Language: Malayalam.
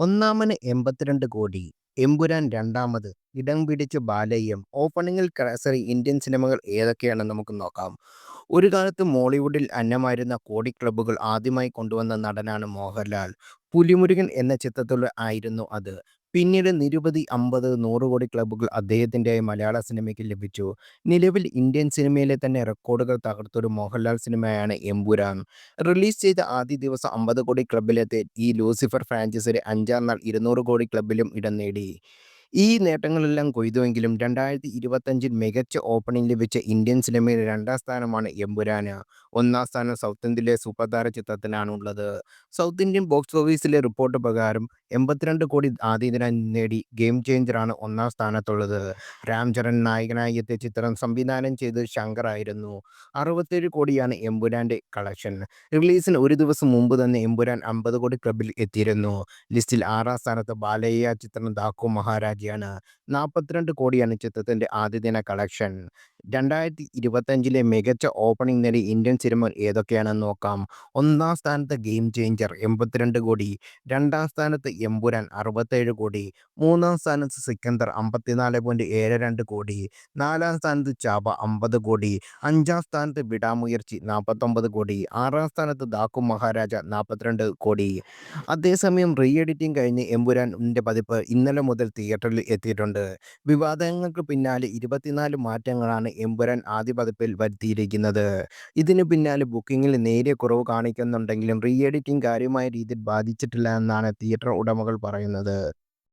ഒന്നാമന് എൺപത്തിരണ്ട് കോടി, എമ്പുരാൻ രണ്ടാമത്, ഇടം പിടിച്ച ബാലയ്യം, ഓപ്പണിംഗിൽ ക്ലാസറി ഇന്ത്യൻ സിനിമകൾ ഏതൊക്കെയാണെന്ന് നമുക്ക് നോക്കാം. ഒരു കാലത്ത് മോളിവുഡിൽ അന്നമായിരുന്ന കോടി ക്ലബ്ബുകൾ ആദ്യമായി കൊണ്ടുവന്ന നടനാണ് മോഹൻലാൽ. പുലിമുരുകൻ എന്ന ചിത്രത്തിലൂടെ ആയിരുന്നു അത്. പിന്നീട് നിരവധി അമ്പത്, നൂറ് കോടി ക്ലബ്ബുകൾ അദ്ദേഹത്തിന്റെ മലയാള സിനിമയ്ക്ക് ലഭിച്ചു. നിലവിൽ ഇന്ത്യൻ സിനിമയിലെ തന്നെ റെക്കോർഡുകൾ തകർത്തൊരു മോഹൻലാൽ സിനിമയാണ് എംപുരാൻ റിലീസ് ചെയ്ത ആദ്യ ദിവസം അമ്പത് കോടി ക്ലബ്ബിലെത്തിയ ഈ ലൂസിഫർ ഫ്രാഞ്ചൈസിയുടെ അഞ്ചാം നാൾ ഇരുന്നൂറ് കോടി ക്ലബ്ബിലും ഇടം നേടി. ഈ നേട്ടങ്ങളെല്ലാം കൊയ്തുവെങ്കിലും രണ്ടായിരത്തി ഇരുപത്തഞ്ചിൽ മികച്ച ഓപ്പണിംഗ് ലഭിച്ച ഇന്ത്യൻ സിനിമയിൽ രണ്ടാം സ്ഥാനമാണ് എമ്പുരാന്. ഒന്നാം സ്ഥാനം സൗത്ത് ഇന്ത്യയിലെ സൂപ്പർതാര ചിത്രത്തിനാണുള്ളത്. സൗത്ത് ഇന്ത്യൻ ബോക്സ് ഓഫീസിലെ റിപ്പോർട്ട് പ്രകാരം എൺപത്തിരണ്ട് കോടി ആദ്യ ദിനം നേടി ഗെയിം ചേഞ്ചറാണ് ഒന്നാം സ്ഥാനത്തുള്ളത്. രാം ചരൺ നായകനായി എത്തിയ ചിത്രം സംവിധാനം ചെയ്ത് ശങ്കർ ആയിരുന്നു. അറുപത്തേഴ് കോടിയാണ് എമ്പുരാന്റെ കളക്ഷൻ. റിലീസിന് ഒരു ദിവസം മുമ്പ് തന്നെ എമ്പുരാൻ അമ്പത് കോടി ക്ലബിൽ എത്തിയിരുന്നു. ലിസ്റ്റിൽ ആറാം സ്ഥാനത്ത് ബാലയ്യ ചിത്രം ദാക്കു മഹാരാജയാണ്. നാൽപ്പത്തിരണ്ട് കോടിയാണ് ആദ്യ ദിന കളക്ഷൻ. രണ്ടായിരത്തി ഇരുപത്തഞ്ചിലെ മികച്ച ഓപ്പണിംഗ് നേടി ഇന്ത്യൻ സിനിമ ഏതൊക്കെയാണെന്ന് നോക്കാം. ഒന്നാം സ്ഥാനത്ത് ഗെയിം ചേഞ്ചർ എൺപത്തിരണ്ട് കോടി, രണ്ടാം സ്ഥാനത്ത് എമ്പുരാൻ അറുപത്തേഴ് കോടി, മൂന്നാം സ്ഥാനത്ത് സിക്കന്ദർ അമ്പത്തിനാല് പോയിന്റ് ഏഴ് രണ്ട് കോടി, നാലാം സ്ഥാനത്ത് ചാബ അമ്പത് കോടി, അഞ്ചാം സ്ഥാനത്ത് വിടാമുയർച്ചി നാൽപ്പത്തൊമ്പത് കോടി, ആറാം സ്ഥാനത്ത് ദാക്കു മഹാരാജ നാൽപ്പത്തിരണ്ട് കോടി. അതേസമയം റീ എഡിറ്റിംഗ് കഴിഞ്ഞ് എമ്പുരാന്റെ പതിപ്പ് ഇന്നലെ മുതൽ തിയേറ്ററിൽ എത്തിയിട്ടുണ്ട്. വിവാദങ്ങൾക്ക് പിന്നാലെ ഇരുപത്തിനാല് മാറ്റങ്ങളാണ് എമ്പുരാൻ ആദ്യ പതിപ്പിൽ വരുത്തിയിരിക്കുന്നത്. ഇതിനു പിന്നാലെ ബുക്കിങ്ങിൽ നേരിയ കുറവ് കാണിക്കുന്നുണ്ടെങ്കിലും റീ എഡിറ്റിംഗ് കാര്യമായ രീതിയിൽ ബാധിച്ചിട്ടില്ല എന്നാണ് തിയേറ്റർ ഉടമകൾ പറയുന്നത്.